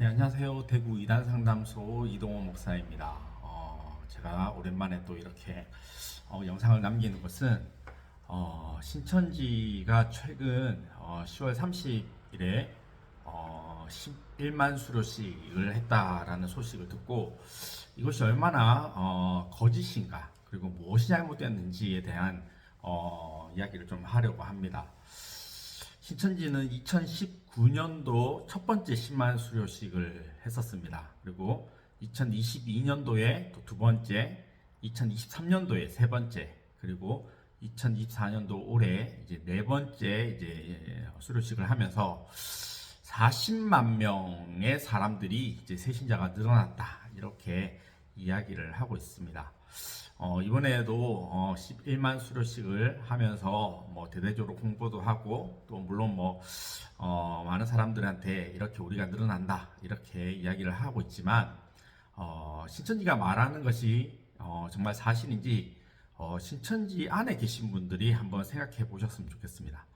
네, 안녕하세요. 대구 이단 상담소 이동호 목사입니다. 어, 제가 오랜만에 또 이렇게 어, 영상을 남기는 것은 어, 신천지가 최근 어, 10월 30일에 어, 11만 수료식을 했다라는 소식을 듣고 이것이 얼마나 어, 거짓인가 그리고 무엇이 잘못됐는지에 대한 어, 이야기를 좀 하려고 합니다. 신천지는 2019년도 첫 번째 10만 수료식을 했었습니다. 그리고 2022년도에 또 두 번째, 2023년도에 세 번째, 그리고 2024년도 올해 이제 네 번째 이제 수료식을 하면서 40만 명의 사람들이 이제 새신자가 늘어났다 이렇게 이야기를 하고 있습니다. 어, 이번에도 어, 11만 수료식을 하면서 뭐 대대적으로 홍보도 하고 또 물론 뭐 어, 많은 사람들한테 이렇게 우리가 늘어난다 이렇게 이야기를 하고 있지만 어, 신천지가 말하는 것이 어, 정말 사실인지 어, 신천지 안에 계신 분들이 한번 생각해 보셨으면 좋겠습니다.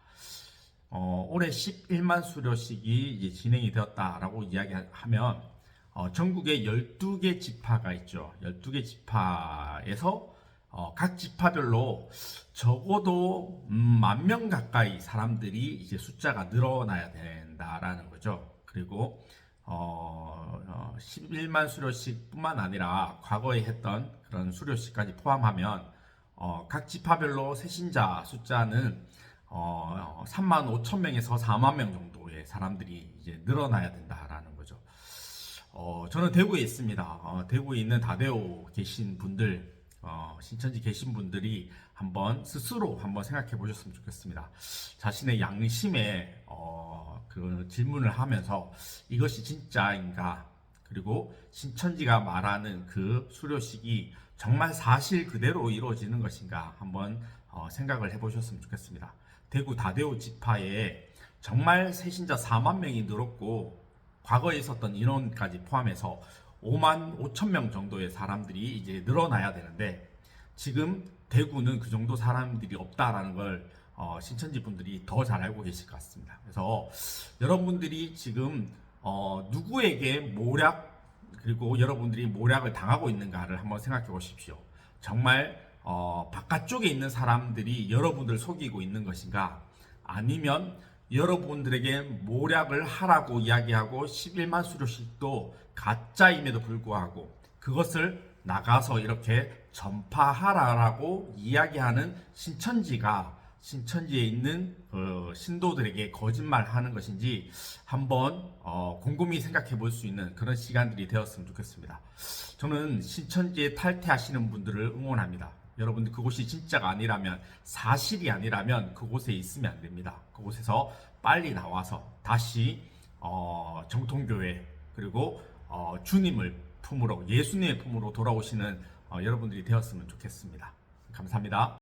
어, 올해 11만 수료식이 진행이 되었다라고 이야기하면 어, 전국에 12개 지파가 있죠. 12개 지파에서 어, 각 지파별로 적어도 음, 만명 가까이 사람들이 이제 숫자가 늘어나야 된다라는 거죠. 그리고 어, 어, 11만 수료식뿐만 아니라 과거에 했던 그런 수료식까지 포함하면 어, 각 지파별로 새신자 숫자는 어, 3만 5천 명에서 4만 명 정도의 사람들이 이제 늘어나야 거죠. 어, 저는 대구에 있습니다. 어, 대구에 있는 다대오 계신 분들, 어, 신천지 계신 분들이 한번 스스로 한번 생각해 보셨으면 좋겠습니다. 자신의 양심에 어, 그 질문을 하면서 이것이 진짜인가? 그리고 신천지가 말하는 그 수료식이 정말 사실 그대로 이루어지는 것인가? 한번 어, 생각을 해 보셨으면 좋겠습니다. 대구 다대오 지파에 정말 새신자 4만 명이 늘었고 과거에 있었던 인원까지 포함해서 5만 5천 명 정도의 사람들이 이제 늘어나야 되는데 지금 대구는 그 정도 사람들이 없다라는 걸 어, 신천지 분들이 더 잘 알고 계실 것 같습니다. 그래서 여러분들이 지금 어, 누구에게 모략 그리고 여러분들이 모략을 당하고 있는가를 한번 생각해 보십시오. 정말 어, 바깥쪽에 있는 사람들이 여러분들을 속이고 있는 것인가? 아니면 여러분들에게 모략을 하라고 이야기하고 11만 수료식도 가짜임에도 불구하고 그것을 나가서 이렇게 전파하라라고 이야기하는 신천지가 신천지에 있는 어, 신도들에게 거짓말하는 것인지 한번 어, 곰곰이 생각해 볼 수 있는 그런 시간들이 되었으면 좋겠습니다. 저는 신천지에 탈퇴하시는 분들을 응원합니다. 여러분들 그곳이 진짜가 아니라면 사실이 아니라면 그곳에 있으면 안 됩니다. 그곳에서 빨리 나와서 다시 어, 정통교회 그리고 어, 주님을 품으로 예수님의 품으로 돌아오시는 어, 여러분들이 되었으면 좋겠습니다. 감사합니다.